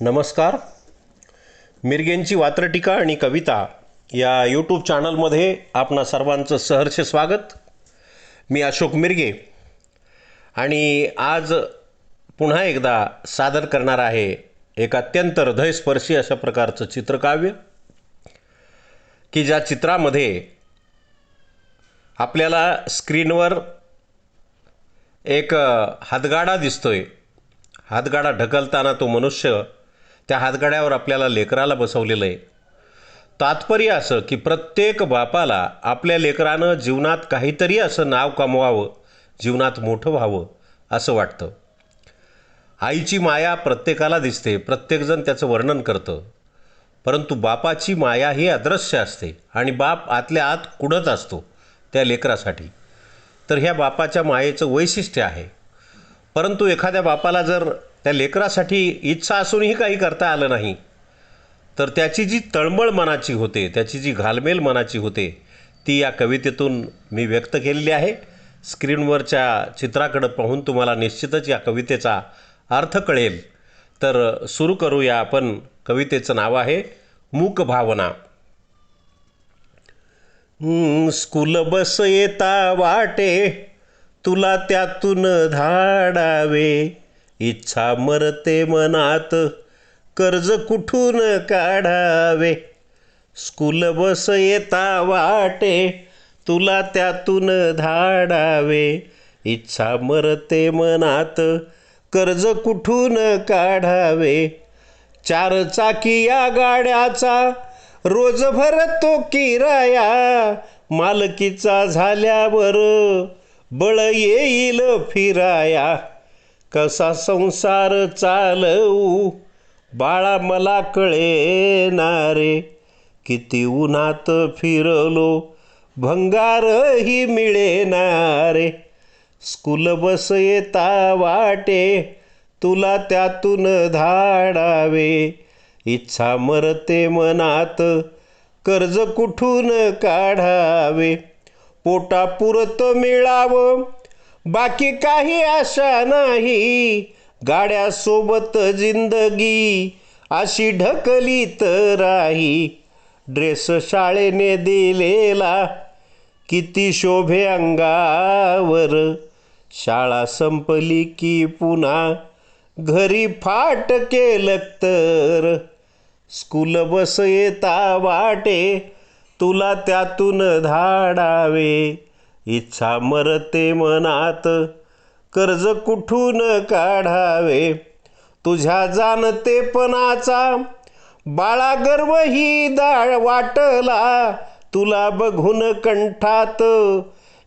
नमस्कार. मिरगेंची वात्रटीका आणि कविता या यूट्यूब चॅनलमध्ये आपणा सर्वांचं सहर्ष स्वागत. मी अशोक मिरगे आणि आज पुन्हा एकदा सादर करणार आहे एक अत्यंत हृदयस्पर्शी अशा प्रकारचं चित्रकाव्य की ज्या चित्रामध्ये आपल्याला स्क्रीनवर एक हातगाडा दिसतोय. हातगाडा ढकलताना तो मनुष्य त्या हातगाड्यावर आपल्याला लेकराला बसवलेलं आहे. तात्पर्य असं की प्रत्येक बापाला आपल्या लेकरानं जीवनात काहीतरी असं नाव कमवावं जीवनात मोठं व्हावं असं वाटतं. आईची माया प्रत्येकाला दिसते प्रत्येकजण त्याचं वर्णन करतं. परंतु बापाची माया ही अदृश्य असते आणि बाप आतल्या आत कुडत असतो त्या लेकरासाठी. तर ह्या बापाच्या मायेचं वैशिष्ट्य आहे. परंतु एखाद्या बापाला जर त्या लेकरासाठी इच्छा असूनही काही करता आलं नाही. तर त्याची जी तळमळ मनाची होते त्याची जी घालमेल मनाची होते ती या कवितेतून मी व्यक्त केलेली आहे. स्क्रीनवरच्या चित्राकडं पाहून तुम्हाला निश्चितच या कवितेचा अर्थ कळेल. तर सुरू करूया आपण. कवितेचं नाव आहे मूक भावना. स्कूल बस येता वाटे तुला त्यातून धाडावे. इच्छा मरते मनात कर्ज कुठून काढावे? स्कूल बस येता वाटे तुला त्यातून धाडावे. इच्छा मरते मनात कर्ज कुठून काढावे? चार चाकी या गाड्याचा रोज भरतो किराया. मालकीचा झाल्यावर बळ येईल फिराया. कसा संसार चालवू? बाळा मला कळेनारे. किती उन्हात फिरलो भंगारही मिळेनारे. स्कूल बस येता वाटे तुला त्यातून धाडावे. इच्छा मरते मनात कर्ज कुठून काढावे? पोटापुरतं मिळावं बाकी काही आशा नाही. गाड्यासोबत जिंदगी अशी ढकली तर राही ड्रेस शाळेने दिलेला किती शोभे अंगावर. शाळा संपली की पुन्हा घरी फाट केलं तर. स्कूल बस येता वाटे तुला त्यातून धाडावे. इच्छा मरते मनात. कर्ज कुठून काढावे? तुझ्या जाणतेपणाचा बाळा गर्व ही दाळ वाटला. तुला बघून कंठात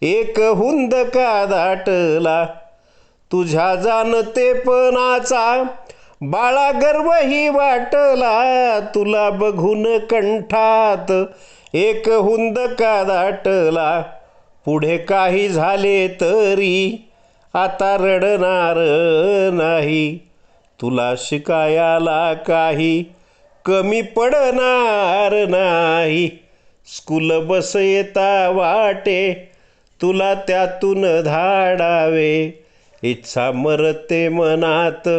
एक हुंद का दाटला. तुझ्या जाणतेपणाचा बाळा गर्व ही वाटला. तुला बघून कंठात एक हुंद का दाटला. पुढे काही झाले तरी आता रडणार नाही. तुला शिकायला काही कमी पडणार नाही. स्कूल बस येता वाटे तुला त्यातून धाडावे. इच्छा मरते मनात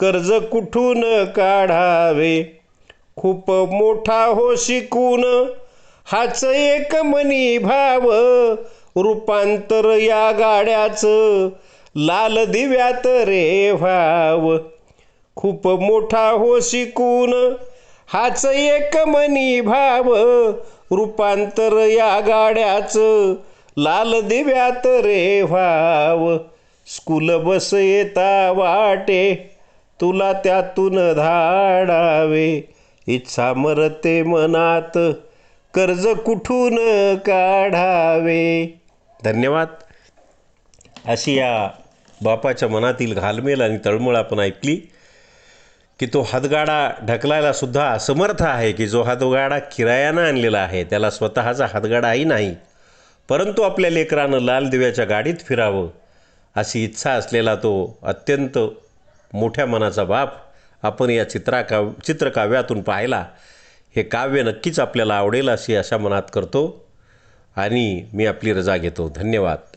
कर्ज कुठून काढावे? खूप मोठा हो शिकून हाच एक मनी भाव. रूपांतर या गाड्याचं लाल दिव्यात रे भाव खूप मोठा हो शिकून हाच एक मनी भाव. रूपांतर या गाड्याचं लाल दिव्यात रे भाव स्कूल बस येता वाटे तुला त्यातून धाडावे. इच्छा मरते मनात कर्ज कुठून काढावे? धन्यवाद. अशी या बापाच्या मनातील घालमेल आणि तळमळ आपण ऐकली की तो हातगाडा ढकलायला सुद्धा असमर्थ आहे की जो हातगाडा किरायानं आणलेला आहे त्याला स्वतःचा हातगाडाही नाही परंतु आपल्या लेकरानं लाल दिव्याच्या गाडीत फिरावं अशी इच्छा असलेला तो अत्यंत मोठ्या मनाचा बाप आपण या चित्राकाव चित्रकाव्यातून पाहिला. हे काव्य नक्कीच आपल्याला आवडेल अशी आशा मनात करतो. आणि मी आपली रजा घेतो. धन्यवाद.